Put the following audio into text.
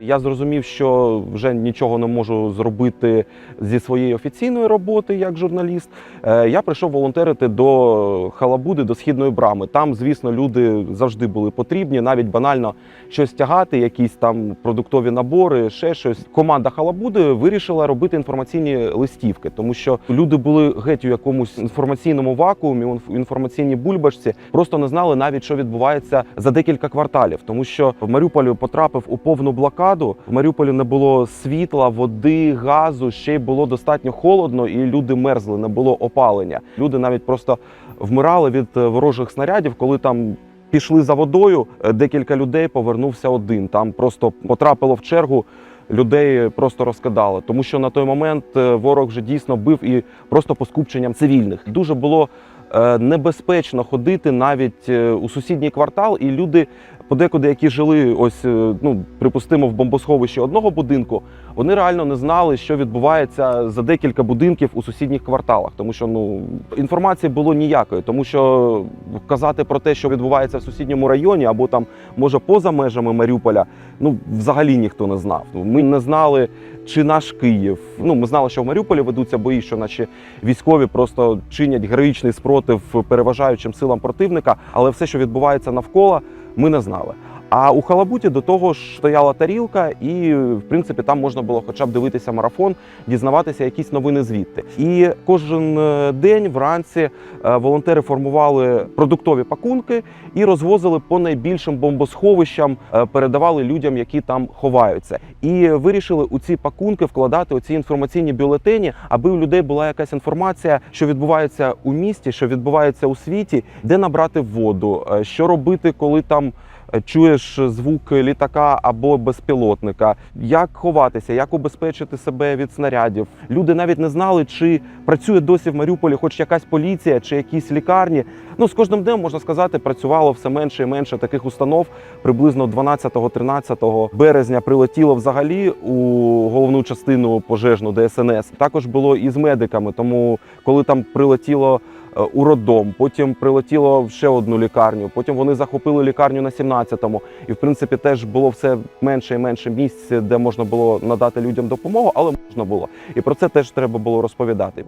Я зрозумів, що вже нічого не можу зробити зі своєї офіційної роботи як журналіст. Е, Я прийшов волонтерити до Халабуди, до східної брами. Там, звісно, люди завжди були потрібні, навіть банально щось тягати, якісь там продуктові набори, ще щось. Команда Халабуди вирішила робити інформаційні листівки, тому що люди були геть у якомусь інформаційному вакуумі, у інформаційній бульбашці, просто не знали навіть, що відбувається за декілька кварталів, тому що в Маріуполі потрапив у повну блокаду. В Маріуполі не було світла, води, газу. Ще й було достатньо холодно, і люди мерзли, не було опалення. Люди навіть просто вмирали від е, ворожих снарядів, коли там. Пішли за водою, е, декілька людей повернувся один. Там просто потрапило в чергу, людей просто розкидали. Тому що на той момент е, ворог вже дійсно бив і просто по скупченням цивільних. Дуже було небезпечно ходити навіть е, у сусідній квартал, і люди подекуди, які жили ось, е, ну припустимо, в бомбосховищі одного будинку, вони реально не знали, що відбувається за декілька будинків у сусідніх кварталах, тому що ну інформації було ніякої, тому що казати про те, що відбувається в сусідньому районі, або там може поза межами Маріуполя, ну взагалі ніхто не знав. Ми не знали, чи наш Київ. Ну ми знали, що в Маріуполі ведуться бої, що наші військові просто чинять героїчний спротив переважаючим силам противника, але все, що відбувається навколо, ми не знали. А у Халабуті до того ж стояла тарілка, і в принципі там можна було хоча б дивитися марафон, дізнаватися якісь новини звідти. І кожен е, день вранці е, волонтери формували продуктові пакунки і розвозили по найбільшим бомбосховищам, е, передавали людям, які там ховаються. І вирішили у ці пакунки вкладати оці інформаційні бюлетені, аби у людей була якась інформація, що відбувається у місті, що відбувається у світі, де набрати воду, що робити, коли там. Чуєш звук літака або безпілотника, як ховатися, як убезпечити себе від снарядів. Люди навіть не знали, чи працює досі в Маріуполі хоч якась поліція чи якісь лікарні. Ну з кожним днем можна сказати, працювало все менше і менше таких установ. Приблизно 12-13 березня прилетіло взагалі у головну частину пожежну ДСНС. Також було і з медиками. Тому коли там прилетіло у роддом, потім прилетіло в ще одну лікарню. Потім вони захопили лікарню на 17-му. І в принципі теж було все менше і менше місць, де можна було надати людям допомогу, але можна було. І про це теж треба було розповідати.